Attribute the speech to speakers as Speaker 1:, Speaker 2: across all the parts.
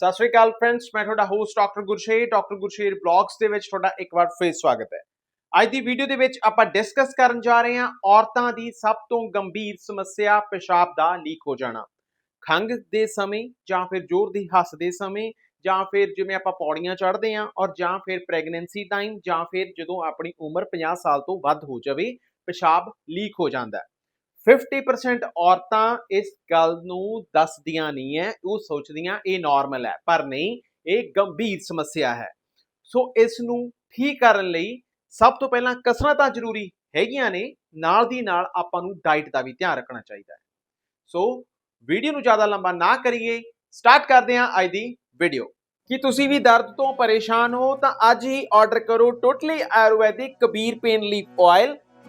Speaker 1: ਸਤਿ ਸ਼੍ਰੀ ਅਕਾਲ ਫਰੈਂਡਸ ਮੈਂ ਤੁਹਾਡਾ host doctor Gursher doctor Gursher blogs ਦੇ ਵਿੱਚ ਤੁਹਾਡਾ ਇੱਕ ਵਾਰ ਫੇਰ ਸਵਾਗਤ ਹੈ ਅੱਜ ਦੀ ਵੀਡੀਓ ਦੇ ਵਿੱਚ ਆਪਾਂ ਡਿਸਕਸ ਕਰਨ ਜਾ ਰਹੇ ਹਾਂ ਔਰਤਾਂ ਦੀ ਸਭ ਤੋਂ ਗੰਭੀਰ ਸਮੱਸਿਆ ਪਿਸ਼ਾਬ ਦਾ ਲੀਕ ਹੋ ਜਾਣਾ ਖੰਗ ਦੇ ਸਮੇਂ ਜਾਂ ਫਿਰ ਜ਼ੋਰ ਦੀ ਹੱਸ ਦੇ ਸਮੇਂ ਜਾਂ ਫਿਰ ਜਿਵੇਂ ਆਪਾਂ ਪੌੜੀਆਂ ਚੜ੍ਹਦੇ ਹਾਂ ਔਰ ਜਾਂ ਫਿਰ ਪ੍ਰੈਗਨੈਂਸੀ ਟਾਈਮ ਜਾਂ ਫਿਰ ਜਦੋਂ ਆਪਣੀ ਉਮਰ 50 ਸਾਲ ਤੋਂ ਵੱਧ ਹੋ ਜਾਵੇ ਪਿਸ਼ਾਬ ਲੀਕ ਹੋ ਜਾਂਦਾ ਹੈ 50% ਔਰਤਾਂ ਇਸ ਗੱਲ ਨੂੰ ਦੱਸਦੀਆਂ ਨਹੀਂ ਐ ਉਹ ਸੋਚਦੀਆਂ ਇਹ ਨਾਰਮਲ ਹੈ ਪਰ ਨਹੀਂ ਇਹ ਗੰਭੀਰ ਸਮੱਸਿਆ ਹੈ ਸੋ ਇਸ ਨੂੰ ਠੀਕ ਕਰਨ ਲਈ ਸਭ ਤੋਂ ਪਹਿਲਾਂ ਕਸਰਤਾਂ ਜ਼ਰੂਰੀ ਹੈਗੀਆਂ ਨੇ ਨਾਲ ਦੀ ਨਾਲ ਆਪਾਂ ਨੂੰ ਡਾਈਟ ਦਾ ਵੀ ਧਿਆਨ ਰੱਖਣਾ ਚਾਹੀਦਾ ਹੈ ਸੋ ਵੀਡੀਓ ਨੂੰ ਜ਼ਿਆਦਾ ਲੰਬਾ ਨਾ ਕਰੀਏ ਸਟਾਰਟ ਕਰਦੇ ਹਾਂ ਅੱਜ ਦੀ ਵੀਡੀਓ ਕਿ ਤੁਸੀਂ ਵੀ ਦਰਦ ਤੋਂ ਪਰੇਸ਼ਾਨ ਹੋ ਤਾਂ ਅੱਜ ਹੀ ਆਰਡਰ ਕਰੋ totally Ayurvedic Kabir pain leaf oil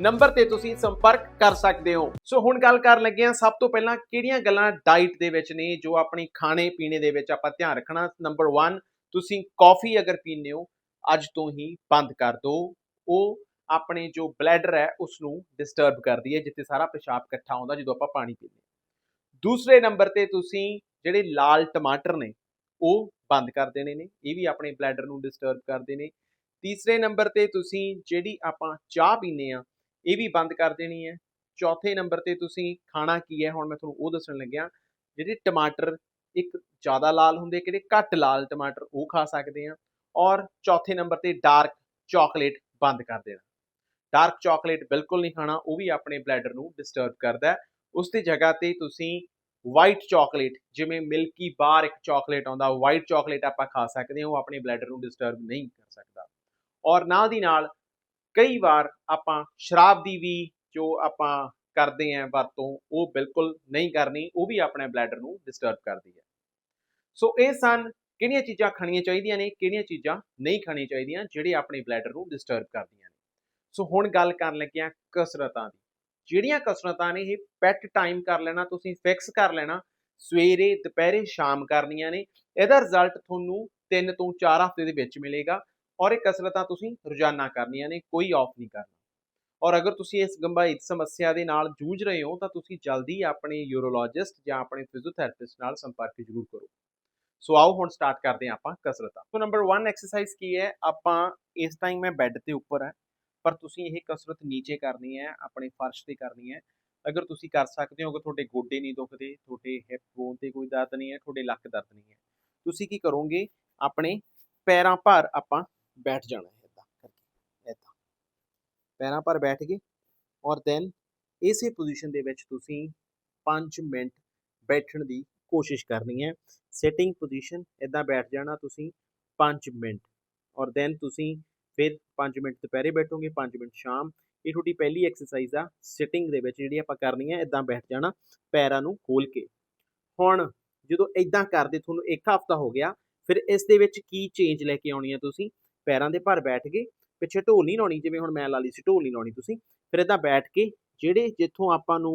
Speaker 1: number ਤੇ ਤੁਸੀਂ ਸੰਪਰਕ ਕਰ ਸਕਦੇ ਹੋ ਸੋ ਹੁਣ ਗੱਲ ਕਰਨ ਲੱਗੇ ਆ ਸਭ ਤੋਂ ਪਹਿਲਾਂ ਕਿਹੜੀਆਂ ਗੱਲਾਂ ਡਾਈਟ ਦੇ ਵਿੱਚ ਨੇ ਜੋ ਆਪਣੀ ਖਾਣੇ ਪੀਣੇ ਦੇ ਵਿੱਚ ਆਪਾਂ ਧਿਆਨ ਰੱਖਣਾ ਨੰਬਰ 1 ਤੁਸੀਂ ਕਾਫੀ ਅਗਰ ਪੀਂਦੇ ਹੋ ਅੱਜ ਤੋਂ ਹੀ ਬੰਦ ਕਰ ਦਿਓ ਉਹ ਆਪਣੇ ਜੋ ਬਲੈਡਰ ਹੈ ਉਸ ਨੂੰ ਡਿਸਟਰਬ ਕਰਦੀ ਹੈ ਜਿੱਥੇ ਸਾਰਾ ਪਿਸ਼ਾਬ ਇਕੱਠਾ ਹੁੰਦਾ ਜਦੋਂ ਆਪਾਂ ਪਾਣੀ ਪੀਂਦੇ ਦੂਸਰੇ ਨੰਬਰ ਤੇ ਤੁਸੀਂ ਜਿਹੜੇ ਲਾਲ ਟਮਾਟਰ ਨੇ ਉਹ ਬੰਦ ਕਰ ਦੇਣੇ ਨੇ ਇਹ ਵੀ ਆਪਣੇ ਬਲੈਡਰ ਨੂੰ ਡਿਸਟਰਬ ਕਰਦੇ ਨੇ ਤੀਸਰੇ ਨੰਬਰ ਤੇ ਤੁਸੀਂ ਜਿਹੜੀ ਆਪਾਂ ਚਾਹ ਪੀਨੇ ਆ ਇਹ ਵੀ ਬੰਦ ਕਰ ਦੇਣੀ ਹੈ ਚੌਥੇ ਨੰਬਰ ਤੇ ਤੁਸੀਂ ਖਾਣਾ ਕੀ ਹੈ ਹੁਣ ਮੈਂ ਤੁਹਾਨੂੰ ਉਹ ਦੱਸਣ ਲੱਗਿਆ ਜਿਹੜੇ ਟਮਾਟਰ ਇੱਕ ਜ਼ਿਆਦਾ ਲਾਲ ਹੁੰਦੇ ਕਿਹੜੇ ਘੱਟ ਲਾਲ ਟਮਾਟਰ ਉਹ ਖਾ ਸਕਦੇ ਆ ਔਰ ਚੌਥੇ ਨੰਬਰ ਤੇ ਡਾਰਕ ਚਾਕਲੇਟ ਬੰਦ ਕਰ ਦੇਣਾ ਡਾਰਕ ਚਾਕਲੇਟ ਬਿਲਕੁਲ ਨਹੀਂ ਖਾਣਾ ਉਹ ਵੀ ਆਪਣੇ ਬਲੈਡਰ ਨੂੰ ਡਿਸਟਰਬ ਕਰਦਾ ਹੈ ਉਸ ਦੀ ਜਗ੍ਹਾ ਤੇ ਤੁਸੀਂ ਵਾਈਟ ਚਾਕਲੇਟ ਜਿਵੇਂ ਮਿਲਕੀ ਬਾਰ ਇੱਕ ਚਾਕਲੇਟ ਆਉਂਦਾ ਵਾਈਟ ਚਾਕਲੇਟ ਆਪਾਂ ਖਾ ਸਕਦੇ ਹਾਂ ਉਹ ਆਪਣੇ ਬਲੈਡਰ ਨੂੰ ਡਿਸਟਰਬ ਨਹੀਂ ਕਰ ਸਕਦਾ ਔਰ ਨਾਲ ਦੀ ਨਾਲ ਕਈ ਵਾਰ ਆਪਾਂ ਸ਼ਰਾਬ ਦੀ ਵੀ ਜੋ ਆਪਾਂ ਕਰਦੇ ਆਂ ਵਰਤੋਂ ਉਹ ਬਿਲਕੁਲ ਨਹੀਂ ਕਰਨੀ ਉਹ ਵੀ ਆਪਣੇ ਬਲੈਡਰ ਨੂੰ ਡਿਸਟਰਬ ਕਰਦੀ ਹੈ ਸੋ ਇਹ ਸਨ ਕਿਹੜੀਆਂ ਚੀਜ਼ਾਂ ਖਾਣੀਆਂ ਚਾਹੀਦੀਆਂ ਨੇ ਕਿਹੜੀਆਂ ਚੀਜ਼ਾਂ ਨਹੀਂ ਖਾਣੀਆਂ ਚਾਹੀਦੀਆਂ ਜਿਹੜੇ ਆਪਣੇ ਬਲੈਡਰ ਨੂੰ ਡਿਸਟਰਬ ਕਰਦੀਆਂ ਨੇ ਸੋ ਹੁਣ ਗੱਲ ਕਰਨ ਲੱਗੇ ਆਂ ਕਸਰਤਾਂ ਦੀ ਜਿਹੜੀਆਂ ਕਸਰਤਾਂ ਨੇ ਇਹ ਪੈਟ ਟਾਈਮ ਕਰ ਲੈਣਾ ਤੁਸੀਂ ਫਿਕਸ ਕਰ ਲੈਣਾ ਸਵੇਰੇ ਦੁਪਹਿਰੇ ਸ਼ਾਮ ਕਰਨੀਆਂ ਨੇ ਇਹਦਾ ਰਿਜ਼ਲਟ ਤੁਹਾਨੂੰ 3 ਤੋਂ 4 ਹਫ਼ਤੇ ਦੇ ਵਿੱਚ ਮਿਲੇਗਾ ਔਰ ਇਹ ਕਸਰਤਾਂ ਤੁਸੀਂ ਰੋਜ਼ਾਨਾ ਕਰਨੀਆਂ ਨੇ ਕੋਈ ਆਫ ਨਹੀਂ ਕਰਨਾ ਔਰ ਅਗਰ ਤੁਸੀਂ ਇਸ ਗੰਭੀਰ ਸਮੱਸਿਆ ਦੇ ਨਾਲ ਜੂਝ ਰਹੇ ਹੋ ਤਾਂ ਤੁਸੀਂ ਜਲਦੀ ਆਪਣੇ ਯੂਰੋਲੋਜਿਸਟ ਜਾਂ ਆਪਣੇ ਫਿਜ਼ੀਓਥੈਰੇਪਿਸਟ ਨਾਲ ਸੰਪਰਕ ਜ਼ਰੂਰ ਕਰੋ ਸੋ ਆਓ ਹੁਣ ਸਟਾਰਟ ਕਰਦੇ ਹਾਂ ਆਪਾਂ ਕਸਰਤਾਂ ਸੋ ਨੰਬਰ 1 ਐਕਸਰਸਾਈਜ਼ ਕੀ ਹੈ ਆਪਾਂ ਇਸ ਟਾਈਮ ਮੈਂ ਬੈੱਡ ਤੇ ਉੱਪਰ ਹਾਂ ਪਰ ਤੁਸੀਂ ਇਹ ਕਸਰਤ ਨੀਚੇ ਕਰਨੀ ਹੈ ਆਪਣੇ ਫਰਸ਼ ਤੇ ਕਰਨੀ ਹੈ ਅਗਰ ਤੁਸੀਂ ਕਰ ਸਕਦੇ ਹੋ ਕਿ ਤੁਹਾਡੇ ਗੋਡੇ ਨਹੀਂ ਦੁਖਦੇ ਤੁਹਾਡੇ ਹਿਪ ਬੋਨ ਤੇ ਕੋਈ ਦਰਦ ਨਹੀਂ ਹੈ ਤੁਹਾਡੇ ਲੱਕ ਦਰਦ ਨਹੀਂ ਹੈ ਤੁਸੀਂ ਕੀ ਕਰੋਗੇ ਆਪਣੇ ਪੈਰਾਂ ਭਾਰ ਆਪਾਂ ਬੈਠ ਜਾਣਾ है इदा करके ਪੈਰਾਂ ਪਰ ਬੈਠ ਗਏ ਔਰ ਦੈਨ ਇਸੇ ਪੋਜੀਸ਼ਨ ਦੇ ਵਿੱਚ ਤੁਸੀਂ 5 ਮਿੰਟ ਬੈਠਣ ਦੀ ਕੋਸ਼ਿਸ਼ ਕਰਨੀ ਹੈ ਸਿਟਿੰਗ ਪੋਜੀਸ਼ਨ ਇਦਾਂ ਬੈਠ ਜਾਣਾ ਤੁਸੀਂ 5 ਮਿੰਟ ਔਰ ਦੈਨ ਤੁਸੀਂ ਫਿਰ 5 ਮਿੰਟ ਦੁਪਹਿਰੇ ਬੈਠੋਗੇ 5 ਮਿੰਟ ਸ਼ਾਮ ਇਹ ਤੁਹਾਡੀ ਪਹਿਲੀ ਐਕਸਰਸਾਈਜ਼ ਆ ਸਿਟਿੰਗ ਦੇ ਵਿੱਚ ਜਿਹੜੀ ਆਪਾਂ ਕਰਨੀ ਹੈ ਇਦਾਂ ਬੈਠ ਜਾਣਾ ਪੈਰਾਂ ਨੂੰ ਖੋਲ ਕੇ ਹੁਣ ਜਦੋਂ ਇਦਾਂ ਕਰਦੇ ਤੁਹਾਨੂੰ ਇੱਕ ਹਫ਼ਤਾ ਹੋ ਗਿਆ ਫਿਰ ਇਸ ਦੇ ਵਿੱਚ ਕੀ ਚੇਂਜ ਲੈ ਕੇ ਆਉਣੀ ਹੈ ਤੁਸੀਂ ਪੈਰਾਂ ਦੇ ਭਾਰ ਬੈਠ ਕੇ ਪਿੱਛੇ ਢੋਲ ਨਹੀਂ ਲਾਉਣੀ ਜਿਵੇਂ ਹੁਣ ਮੈਂ ਲਾ ਲਈ ਸੀ ਢੋਲ ਨਹੀਂ ਲਾਉਣੀ ਤੁਸੀਂ ਫਿਰ ਇਦਾਂ ਬੈਠ ਕੇ ਜਿਹੜੇ ਜਿੱਥੋਂ ਆਪਾਂ ਨੂੰ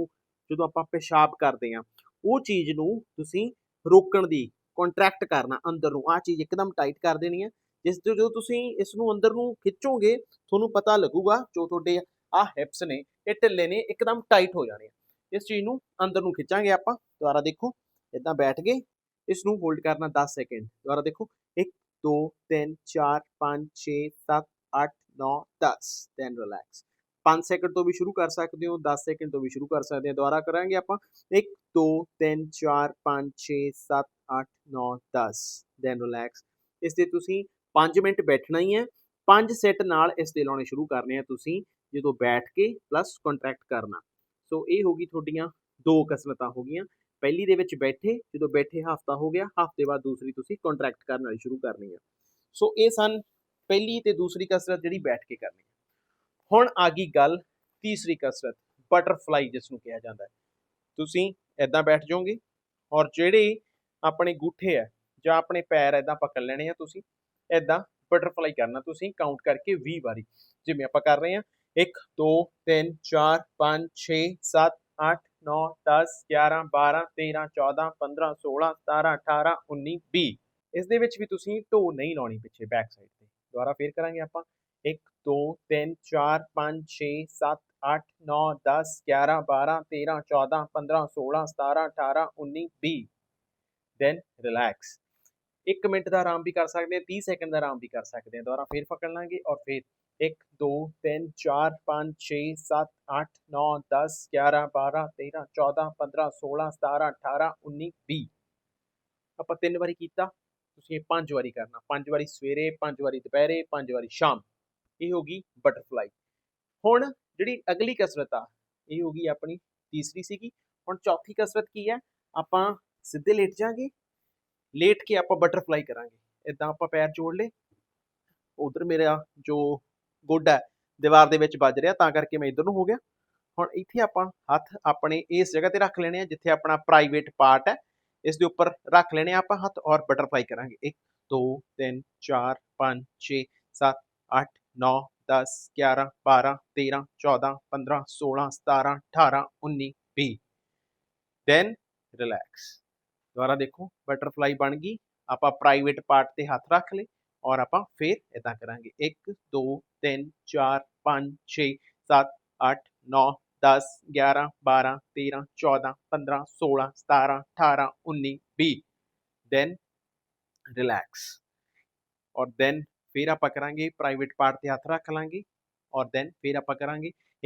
Speaker 1: ਜਦੋਂ ਆਪਾਂ ਪਿਸ਼ਾਬ ਕਰਦੇ ਆ ਉਹ ਚੀਜ਼ ਨੂੰ ਤੁਸੀਂ ਰੋਕਣ ਦੀ ਕੰਟਰੈਕਟ ਕਰਨਾ ਅੰਦਰ ਨੂੰ ਆ ਚੀਜ਼ ਇੱਕਦਮ ਟਾਈਟ ਕਰ ਦੇਣੀ ਹੈ ਜਿਸ ਤੋਂ ਜਦੋਂ ਤੁਸੀਂ ਇਸ ਨੂੰ ਅੰਦਰ ਨੂੰ ਖਿੱਚੋਗੇ ਤੁਹਾਨੂੰ ਪਤਾ ਲੱਗੂਗਾ ਜੋ ਤੁਹਾਡੇ ਆ ਹਿਪਸ ਨੇ ਇਹ ਢਿੱਲੇ ਨੇ ਇੱਕਦਮ ਟਾਈਟ ਹੋ ਜਾਣੇ ਇਸ ਚੀਜ਼ ਨੂੰ ਅੰਦਰ ਨੂੰ ਖਿੱਚਾਂਗੇ ਆਪਾਂ ਦੁਬਾਰਾ ਦੇਖੋ ਇਦਾਂ ਬੈਠ ਗਏ ਇਸ ਨੂੰ ਹੋਲਡ ਕਰਨਾ 10 ਸੈਕਿੰਡ ਦੁਬਾਰਾ ਦੇਖੋ ਇੱਕ 2 3 4 5 6 7 8 9 10 ਦੈਨ ਰਿਲੈਕਸ 5 ਸੈਕਿੰਡ ਤੋਂ ਵੀ ਸ਼ੁਰੂ ਕਰ ਸਕਦੇ ਹੋ 10 ਸੈਕਿੰਡ ਤੋਂ ਵੀ ਸ਼ੁਰੂ ਕਰ ਸਕਦੇ ਹਾਂ ਦੁਬਾਰਾ ਕਰਾਂਗੇ ਆਪਾਂ 1 2 3 4 5 6 7 8 9 10 ਦੈਨ ਰਿਲੈਕਸ ਇਸ ਤੇ ਤੁਸੀਂ 5 ਮਿੰਟ ਬੈਠਣਾ ਹੀ ਹੈ 5 ਸੈੱਟ ਨਾਲ ਇਸ ਦੇ ਲਾਉਣੇ ਸ਼ੁਰੂ ਕਰਨੇ ਆ ਤੁਸੀਂ ਜਦੋਂ ਬੈਠ ਕੇ ਪਲੱਸ ਕੰਟਰੈਕਟ ਕਰਨਾ ਸੋ ਇਹ ਹੋ ਗਈ ਤੁਹਾਡੀਆਂ ਦੋ ਕਸਰਤਾਂ ਹੋ ਗਈਆਂ ਪਹਿਲੀ ਦੇ ਵਿੱਚ ਬੈਠੇ ਜਦੋਂ ਬੈਠੇ ਹਫਤਾ ਹੋ ਗਿਆ ਹਫਤੇ ਬਾਅਦ ਦੂਸਰੀ ਤੁਸੀਂ ਕੰਟਰੈਕਟ ਕਰਨ ਵਾਲੀ ਸ਼ੁਰੂ ਕਰਨੀ ਆ ਸੋ ਇਹ ਸਨ ਪਹਿਲੀ ਤੇ ਦੂਸਰੀ ਕਸਰਤ ਜਿਹੜੀ ਬੈਠ ਕੇ ਕਰਨੀ ਹੈ ਹੁਣ ਆ ਗਈ ਗੱਲ ਤੀਸਰੀ ਕਸਰਤ ਬਟਰਫਲਾਈ ਜਿਸ ਨੂੰ ਕਿਹਾ ਜਾਂਦਾ ਹੈ ਤੁਸੀਂ ਐਦਾਂ ਬੈਠ ਜਾਓਗੇ ਔਰ ਜਿਹੜੇ ਆਪਣੇ ਗੂਠੇ ਆ ਜਾਂ ਆਪਣੇ ਪੈਰ ਐਦਾਂ ਪਕੜ ਲੈਣੇ ਆ ਤੁਸੀਂ ਐਦਾਂ ਬਟਰਫਲਾਈ ਕਰਨਾ ਤੁਸੀਂ ਕਾਊਂਟ ਕਰਕੇ 20 ਵਾਰੀ ਜਿਵੇਂ ਆਪਾਂ ਕਰ ਰਹੇ ਆ 1 2 3 4 5 6 7 8 9 10 11 12 13 14 15 16 17 18 19 20 ਇਸ ਦੇ ਵਿੱਚ ਵੀ ਤੁਸੀਂ ਢੋ ਨਹੀਂ ਲਾਉਣੀ ਪਿੱਛੇ ਬੈਕ ਸਾਈਡ ਤੇ ਦੁਬਾਰਾ ਫੇਰ ਕਰਾਂਗੇ ਆਪਾਂ 1 2 3 4 5 6 7 8 9 10 11 12 13 14 15 16 17 18 19 20 ਦੈਨ ਰਿਲੈਕਸ 1 ਮਿੰਟ ਦਾ ਆਰਾਮ ਵੀ ਕਰ ਸਕਦੇ ਆ 30 ਸੈਕਿੰਡ ਦਾ ਆਰਾਮ ਵੀ ਕਰ ਸਕਦੇ ਆ ਦੁਬਾਰਾ ਫੇਰ ਪਕੜ ਲਾਂਗੇ ਔਰ ਫੇਰ एक दो तीन चार पाँच छः सात आठ नौ दस ग्यारह बारह तेरह चौदह पंद्रह सोलह सतारह अठारह उन्नीस भी आप तीन बारी किया पांच बारी करना पांच बारी सवेरे पांच बारी दोपहरे पांच बारी शाम यह होगी बटरफ्लाई हूँ जी अगली कसरत आ यह होगी अपनी तीसरी सी हम चौथी कसरत की है आप सीधे लेट जाएंगे लेट के आप बटरफ्लाई करा इदा आप पैर जोड़ ले उधर मेरा जो ਗੋਡਾ ਦੀਵਾਰ ਦੇ ਵਿੱਚ ਵੱਜ ਰਿਹਾ ਤਾਂ ਕਰਕੇ ਮੈਂ ਇਧਰ ਨੂੰ ਹੋ ਗਿਆ ਹੁਣ ਇੱਥੇ ਆਪਾਂ ਹੱਥ ਆਪਣੇ ਇਸ ਜਗ੍ਹਾ ਤੇ ਰੱਖ ਲੈਣੇ ਆ ਜਿੱਥੇ ਆਪਣਾ ਪ੍ਰਾਈਵੇਟ ਪਾਰਟ ਹੈ ਇਸ ਦੇ ਉੱਪਰ ਰੱਖ ਲੈਣੇ ਆਪਾਂ ਹੱਥ ਔਰ ਬਟਰਫਲਾਈ ਕਰਾਂਗੇ 1 2 3 4 5 6 7 8 9 10 11 12 13 14 15 16 17 18 19 20 ਦੈਨ ਰਿਲੈਕਸ ਦੁਬਾਰਾ ਦੇਖੋ ਬਟਰਫਲਾਈ ਬਣ ਗਈ ਆਪਾਂ ਪ੍ਰਾਈਵੇਟ ਪਾਰਟ ਤੇ ਹੱਥ ਰੱਖ ਲਏ और आप फिर इदा करा एक दो तीन चार पाँच छे सात अठ नौ दस ग्यारह बारह तेरह चौदह पंद्रह सोलह सतारह अठारह उन्नी भी दैन रिलैक्स और दैन फिर आप करा प्राइवेट पार्ट से हथ रख लाँगे और दैन फिर आप करा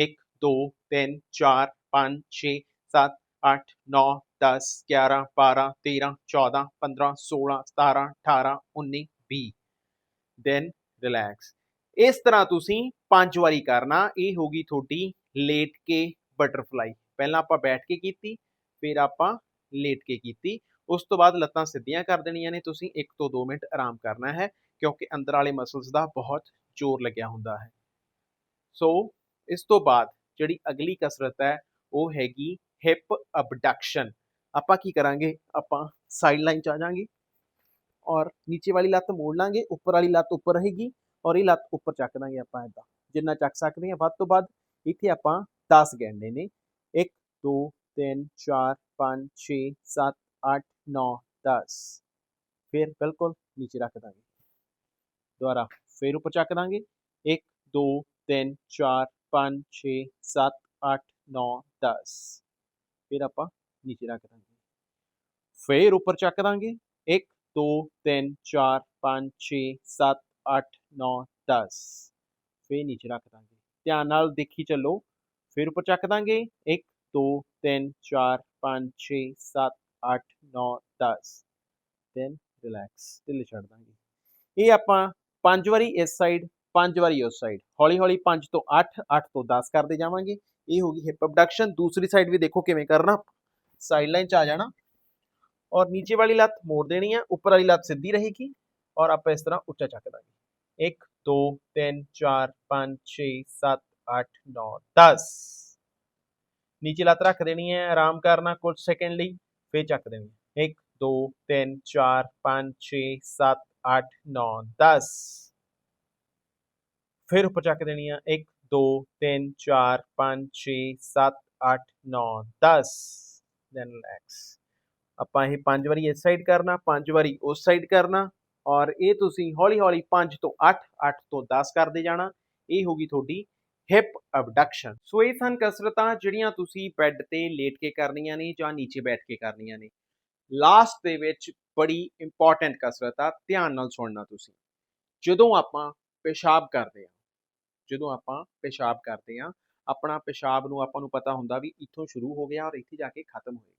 Speaker 1: एक दो तीन चार पाँच छे सात अठ नौ दस ग्यारह बारह तेरह चौदह पंद्रह सोलह सतारह अठारह उन्नी भी ਦੈਨ ਰਿਲੈਕਸ ਇਸ ਤਰ੍ਹਾਂ ਤੁਸੀਂ ਪੰਜ ਵਾਰੀ ਕਰਨਾ ਇਹ ਹੋ ਗਈ ਥੋੜੀ ਲੇਟ ਕੇ ਬਟਰਫਲਾਈ ਪਹਿਲਾਂ ਆਪਾਂ ਬੈਠ ਕੇ ਕੀਤੀ ਫਿਰ ਆਪਾਂ ਲੇਟ ਕੇ ਕੀਤੀ ਉਸ ਤੋਂ ਬਾਅਦ ਲੱਤਾਂ ਸਿੱਧੀਆਂ ਕਰ ਦੇਣੀਆਂ ਨੇ ਤੁਸੀਂ 1 ਤੋਂ 2 ਮਿੰਟ ਆਰਾਮ ਕਰਨਾ ਹੈ ਕਿਉਂਕਿ ਅੰਦਰ ਵਾਲੇ ਮਸਲਸ ਦਾ ਬਹੁਤ ਜ਼ੋਰ ਲੱਗਿਆ ਹੁੰਦਾ ਹੈ ਸੋ ਇਸ ਤੋਂ ਬਾਅਦ ਜਿਹੜੀ ਅਗਲੀ ਕਸਰਤ ਹੈ ਉਹ ਹੈਗੀ ਹਿਪ ਅਬਡਕਸ਼ਨ ਆਪਾਂ ਕੀ ਕਰਾਂਗੇ ਆਪਾਂ ਸਾਈਡ ਲਾਈਨ ਚ ਆ ਜਾਾਂਗੇ और नीचे वाली लत्त तो मोड़ लाँगे उपर वाली लत्त उपर तो रहेगी और ये लत्त उपर चक देंगे आप जिन्ना चक सकते हैं बद तो बद इतें आप दस गिनने ने एक दो तीन चार पाँच छे सत अठ नौ दस फिर बिल्कुल नीचे रख देंगे दोबारा फिर उपर चक देंगे एक दो तीन चार पाँच छे सत अठ नौ दस फिर आप नीचे रख देंगे फिर उपर चक देंगे एक दो तीन चार पाँच छः सात आठ नौ दस फिर नीचे रख देंगे ध्यान देखी चलो फिर उपर चक देंगे एक दो तीन चार पाँच छः सात आठ नौ दस दैन रिलैक्स ढिल छड़ देंगे ये आप वारी इस साइड पांच वारी उस साइड हौली हौली पांच तो अठ अठ तो दस करते जावे ये होगी हिप अबडक्शन दूसरी साइड भी देखो किमें करना साइड लाइन च आ जाना और नीचे वाली लात मोड़ देनी है ऊपर वाली लात सीधी रहेगी और आप इस तरह उच्चा चक देंगे एक दो तीन चार पाँच छ सात आठ नौ दस नीचे लात रख देनी है आराम करना कुछ सेकेंड ली फिर चक देनी एक दो तीन चार पाँच छ सात आठ नौ दस फिर ऊपर चक देनी है एक दो तीन चार पाँच छ सात आठ नौ दस देन रिलैक्स ਆਪਾਂ ਇਹ ਪੰਜ ਵਾਰੀ ਇਸ ਸਾਈਡ ਕਰਨਾ ਪੰਜ ਵਾਰੀ ਉਸ ਸਾਈਡ ਕਰਨਾ ਔਰ ਇਹ ਤੁਸੀਂ ਹੌਲੀ-ਹੌਲੀ 5 ਤੋਂ 8 8 ਤੋਂ 10 ਕਰਦੇ ਜਾਣਾ ਇਹ ਹੋਗੀ ਤੁਹਾਡੀ ਹਿਪ ਅਬਡਕਸ਼ਨ ਸੋ ਇਹ ਸਨ ਕਸਰਤਾਂ ਜਿਹੜੀਆਂ ਤੁਸੀਂ ਬੈੱਡ ਤੇ ਲੇਟ ਕੇ ਕਰਨੀਆਂ ਨੇ ਜਾਂ ਨੀਚੇ ਬੈਠ ਕੇ ਕਰਨੀਆਂ ਨੇ ਲਾਸਟ ਦੇ ਵਿੱਚ ਬੜੀ ਇੰਪੋਰਟੈਂਟ ਕਸਰਤ ਆ ਧਿਆਨ ਨਾਲ ਸੁਣਨਾ ਤੁਸੀਂ ਜਦੋਂ ਆਪਾਂ ਪਿਸ਼ਾਬ ਕਰਦੇ ਆ ਜਦੋਂ ਆਪਾਂ ਪਿਸ਼ਾਬ ਕਰਦੇ ਆ ਆਪਣਾ ਪਿਸ਼ਾਬ ਨੂੰ ਆਪਾਂ ਨੂੰ ਪਤਾ ਹੁੰਦਾ ਵੀ ਇੱਥੋਂ ਸ਼ੁਰੂ ਹੋ ਗਿਆ ਔਰ ਇੱਥੇ ਜਾ ਕੇ ਖਤਮ ਹੋਇਆ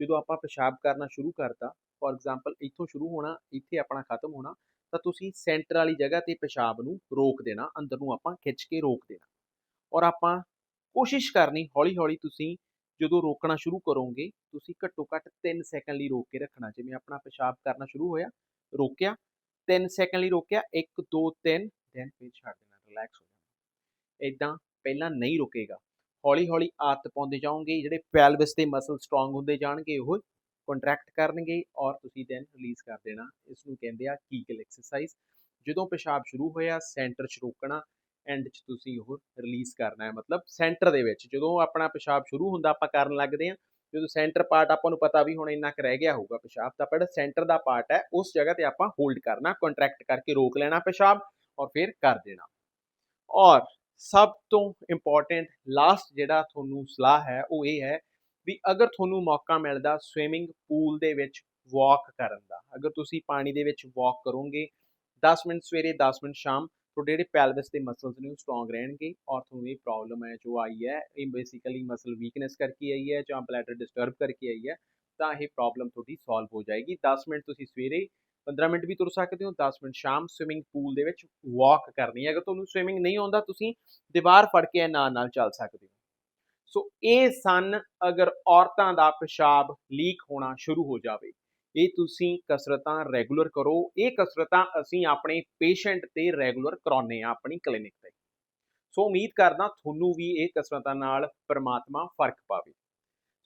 Speaker 1: ਜਦੋਂ ਆਪਾਂ ਪਿਸ਼ਾਬ ਕਰਨਾ ਸ਼ੁਰੂ ਕਰਤਾ ਫੋਰ ਐਗਜ਼ਾਮਪਲ ਇੱਥੋਂ ਸ਼ੁਰੂ ਹੋਣਾ ਇੱਥੇ ਆਪਣਾ ਖਤਮ ਹੋਣਾ ਤਾਂ ਤੁਸੀਂ ਸੈਂਟਰ ਵਾਲੀ ਜਗ੍ਹਾ ਤੇ ਪਿਸ਼ਾਬ ਨੂੰ ਰੋਕ ਦੇਣਾ ਅੰਦਰ ਨੂੰ ਆਪਾਂ ਖਿੱਚ ਕੇ ਰੋਕ ਦੇਣਾ ਔਰ ਆਪਾਂ ਕੋਸ਼ਿਸ਼ ਕਰਨੀ ਹੌਲੀ-ਹੌਲੀ ਤੁਸੀਂ ਜਦੋਂ ਰੋਕਣਾ ਸ਼ੁਰੂ ਕਰੋਗੇ ਤੁਸੀਂ ਘੱਟੋ-ਘੱਟ 3 ਸੈਕਿੰਡ ਲਈ ਰੋਕ ਕੇ ਰੱਖਣਾ ਜਿਵੇਂ ਆਪਣਾ ਪਿਸ਼ਾਬ ਕਰਨਾ ਸ਼ੁਰੂ ਹੋਇਆ ਰੋਕਿਆ 3 ਸੈਕਿੰਡ ਲਈ ਰੋਕਿਆ 1 2 3 ਦੈਨ ਫੇਰ ਛੱਡ ਦੇਣਾ ਰਿਲੈਕਸ ਹੋ ਜਾਣਾ ਇਦਾਂ ਪਹਿਲਾਂ ਨਹੀਂ ਰੁਕੇਗਾ ਹੌਲੀ-ਹੌਲੀ ਆਦਤ ਪਾਉਂਦੇ ਜਾਓਗੇ ਜਿਹੜੇ ਪੈਲਵਿਸ ਦੇ ਮਸਲ ਸਟਰੋਂਗ ਹੁੰਦੇ ਜਾਣਗੇ ਉਹ ਕੰਟਰੈਕਟ ਕਰਨਗੇ ਔਰ ਤੁਸੀਂ ਦੈਨ ਰਿਲੀਜ਼ ਕਰ ਦੇਣਾ ਇਸ ਨੂੰ ਕਹਿੰਦੇ ਆ ਕੀਕਲ ਐਕਸਰਸਾਈਜ਼ ਜਦੋਂ ਪਿਸ਼ਾਬ ਸ਼ੁਰੂ ਹੋਇਆ ਸੈਂਟਰ 'ਚ ਰੋਕਣਾ ਐਂਡ 'ਚ ਤੁਸੀਂ ਉਹ ਰਿਲੀਜ਼ ਕਰਨਾ ਹੈ ਮਤਲਬ ਸੈਂਟਰ ਦੇ ਵਿੱਚ ਜਦੋਂ ਆਪਣਾ ਪਿਸ਼ਾਬ ਸ਼ੁਰੂ ਹੁੰਦਾ ਆਪਾਂ ਕਰਨ ਲੱਗਦੇ ਆ ਜਦੋਂ ਸੈਂਟਰ ਪਾਰਟ ਆਪਾਂ ਨੂੰ ਪਤਾ ਵੀ ਹੁਣ ਇੰਨਾ ਕੁ ਰਹਿ ਗਿਆ ਹੋਊਗਾ ਪਿਸ਼ਾਬ ਦਾ ਪਰ ਸੈਂਟਰ ਦਾ ਪਾਰਟ ਹੈ ਉਸ ਜਗ੍ਹਾ ਤੇ ਆਪਾਂ ਹੋਲਡ ਕਰਨਾ ਕੰਟਰੈਕਟ ਕਰਕੇ ਰੋਕ ਲੈਣਾ ਪਿਸ਼ਾਬ ਔਰ ਫਿਰ ਕਰ ਦੇਣਾ ਔਰ ਸਭ ਤੋਂ ਇੰਪੋਰਟੈਂਟ ਲਾਸਟ ਜਿਹੜਾ ਤੁਹਾਨੂੰ ਸਲਾਹ ਹੈ ਉਹ ਇਹ ਹੈ ਵੀ ਅਗਰ ਤੁਹਾਨੂੰ ਮੌਕਾ ਮਿਲਦਾ ਸਵੀਮਿੰਗ ਪੂਲ ਦੇ ਵਿੱਚ ਵਾਕ ਕਰਨ ਦਾ ਅਗਰ ਤੁਸੀਂ ਪਾਣੀ ਦੇ ਵਿੱਚ ਵਾਕ ਕਰੋਗੇ 10 ਮਿੰਟ ਸਵੇਰੇ 10 ਮਿੰਟ ਸ਼ਾਮ ਤੁਹਾਡੇ ਜਿਹੜੇ ਪੈਲਵਿਸ ਦੇ ਮਸਲਸ ਨੇ ਉਹ ਸਟਰੋਂਗ ਰਹਿਣਗੇ ਔਰ ਤੁਹਾਨੂੰ ਇਹ ਪ੍ਰੋਬਲਮ ਹੈ ਜੋ ਆਈ ਹੈ ਇਹ ਬੇਸਿਕਲੀ ਮਸਲ ਵੀਕਨੈਸ ਕਰਕੇ ਆਈ ਹੈ ਜਾਂ ਬਲੈਡਰ ਡਿਸਟਰਬ ਕਰਕੇ ਆਈ ਹੈ ਤਾਂ ਇਹ ਪ੍ਰੋਬਲਮ ਤੁਹਾਡੀ ਸੋਲਵ ਹੋ ਜਾਏਗੀ 10 ਮਿੰਟ ਤੁਸੀਂ ਸਵੇਰੇ 15 ਮਿੰਟ ਵੀ ਤੁਰ ਸਕਦੇ ਹੋ 10 ਮਿੰਟ ਸ਼ਾਮ ਸਵਿਮਿੰਗ ਪੂਲ ਦੇ ਵਿੱਚ ਵਾਕ ਕਰਨੀ ਹੈ ਅਗਰ ਤੁਹਾਨੂੰ ਸਵਿਮਿੰਗ ਨਹੀਂ ਆਉਂਦਾ ਤੁਸੀਂ ਦੀਵਾਰ ਫੜ ਕੇ ਨਾਲ ਨਾਲ ਚੱਲ ਸਕਦੇ ਹੋ ਸੋ ਇਹ ਸਨ ਅਗਰ ਔਰਤਾਂ ਦਾ ਪਿਸ਼ਾਬ ਲੀਕ ਹੋਣਾ ਸ਼ੁਰੂ ਹੋ ਜਾਵੇ ਇਹ ਤੁਸੀਂ ਕਸਰਤਾਂ ਰੈਗੂਲਰ ਕਰੋ ਇਹ ਕਸਰਤਾਂ ਅਸੀਂ ਆਪਣੇ ਪੇਸ਼ੈਂਟ ਤੇ ਰੈਗੂਲਰ ਕਰਾਉਨੇ ਆ ਆਪਣੀ ਕਲੀਨਿਕ ਤੇ ਸੋ ਉਮੀਦ ਕਰਦਾ ਤੁਹਾਨੂੰ ਵੀ ਇਹ ਕਸਰਤਾਂ ਨਾਲ ਪਰਮਾਤਮਾ ਫਰਕ ਪਾਵੇ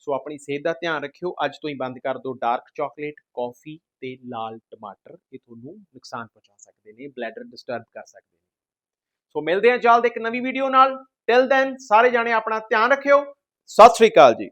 Speaker 1: ਸੋ ਆਪਣੀ ਸਿਹਤ ਦਾ ਧਿਆਨ ਰੱਖਿਓ ਅੱਜ ਤੋਂ ਹੀ ਬੰਦ ਕਰ ਦਿਓ ਡਾਰਕ ਚਾਕਲੇਟ ਕਾਫੀ ਤੇ ਲਾਲ ਟਮਾਟਰ ਇਹ ਤੁਹਾਨੂੰ ਨੁਕਸਾਨ ਪਹੁੰਚਾ ਸਕਦੇ ਨੇ ਬਲੈਡਰ ਡਿਸਟਰਬ ਕਰ ਸਕਦੇ ਨੇ ਸੋ ਮਿਲਦੇ ਹਾਂ ਜਲਦ ਇੱਕ ਨਵੀਂ ਵੀਡੀਓ ਨਾਲ ਟਿਲ ਦੈਨ ਸਾਰੇ ਜਾਣੇ ਆਪਣਾ ਧਿਆਨ ਰੱਖਿਓ ਸਤਿ ਸ੍ਰੀ ਅਕਾਲ ਜੀ